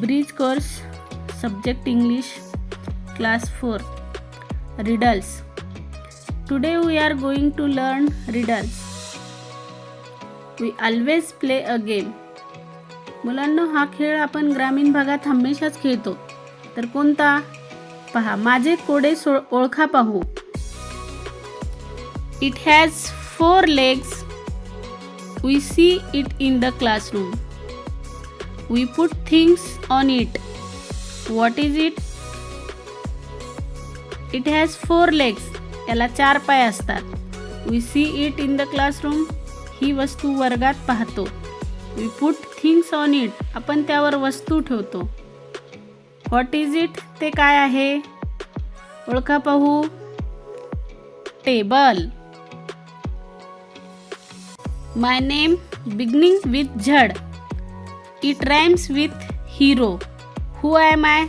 Bridge course subject English class four riddles today we are going to learn riddles we always play a game मुलांना हा खेळ आपण ग्रामीण भागात हमेशाच खेळतो. तर कोणता? पहा माझे कोडे सो ओळखा पाहू. It has four legs we see it in the classroom we put things on it what is it it has four legs याला चार पाय असतात. We see it in the classroom ही वस्तू वर्गात पाहतो. We put things on it आपण त्यावर वस्तू ठेवतो. व्हॉट इज इट ते काय आहे? ओळखा पाहू. Table my name beginning with Z it rhymes with hero who I my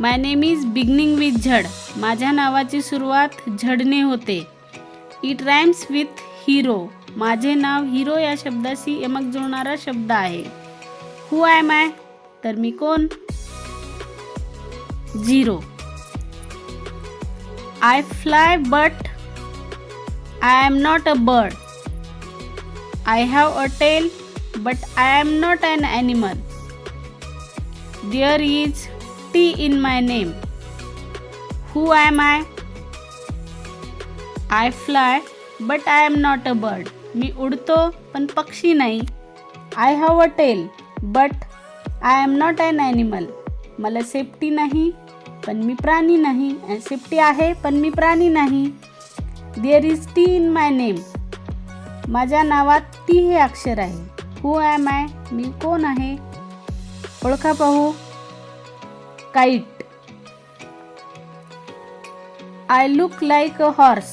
my name is beginning with Z माझ्या नावाची सुरुवात झडने होते. इट राईम्स विथ हिरो माझे नाव हिरो या शब्दाशी यमक जुळणारा शब्द आहे. हू आय माय तर मी कोण? Zero I fly but I am not a bird I have a tail but I am not an animal there is T in my name who I my I fly but I am not a bird मी उडतो पण पक्षी नाही. I have a tail but I am not an animal मला सेफ्टी नाही पण मी प्राणी नाही. सेफ्टी आहे पण मी प्राणी नाही. There is T in my name माझ्या नावात टी हे अक्षर आहे. हू ॲम आय मी कोण आहे? ओळखा पाहू. Kite I look like a horse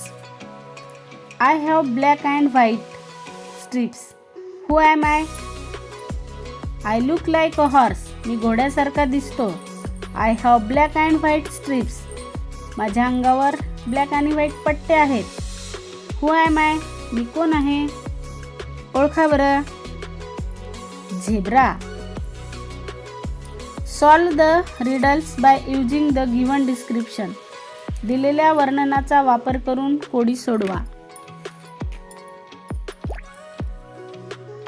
I have black and white stripes who am I I look like a horse मी घोड्यासारखा दिसतो. I have black and white stripes माझ्या अंगावर ब्लॅक आणि व्हाईट पट्टे आहेत. हू ॲम आय मी कोण आहे? ओळखा बरं. Zebra solve the riddles by using the given description दिलेल्या वर्णनाचा वापर करून कोडी सोडवा.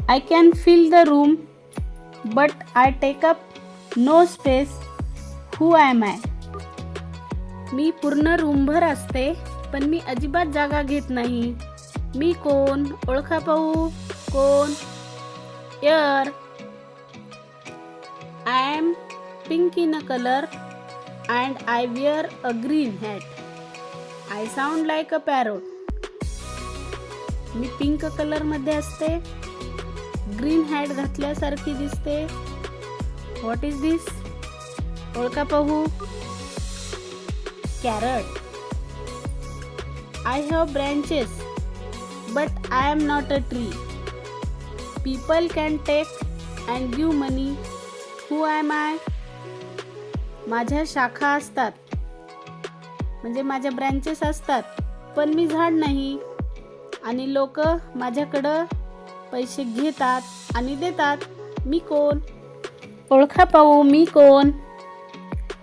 I can fill the room but I take up no space who am I मी पूर्ण रूमभर असते पण मी अजिबात जागा घेत नाही. मी कोण? ओळखा पाहू. कोण? Air I am pink in a colour and I wear a green hat I sound like a parrot me pink कलरमध्ये असते. ग्रीन हॅट घातल्यासारखी दिसते. व्हॉट इज दिस ओळखा पाहू. Carrot I have branches but I am not a tree people can take and give money who I my माझ्या शाखा असतात. म्हणजे माझ्या ब्रँचेस असतात. पण मी झाड नाही. आणि लोक माझ्याकडं पैसे घेतात आणि देतात. मी कोण? ओळखा पाहू मी कोण?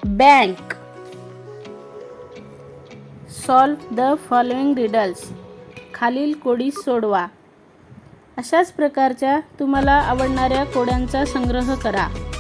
Bank. Solve the following riddles. खालील कोडी सोडवा. अशाच प्रकारच्या तुम्हाला आवडणाऱ्या कोड्यांचा संग्रह करा.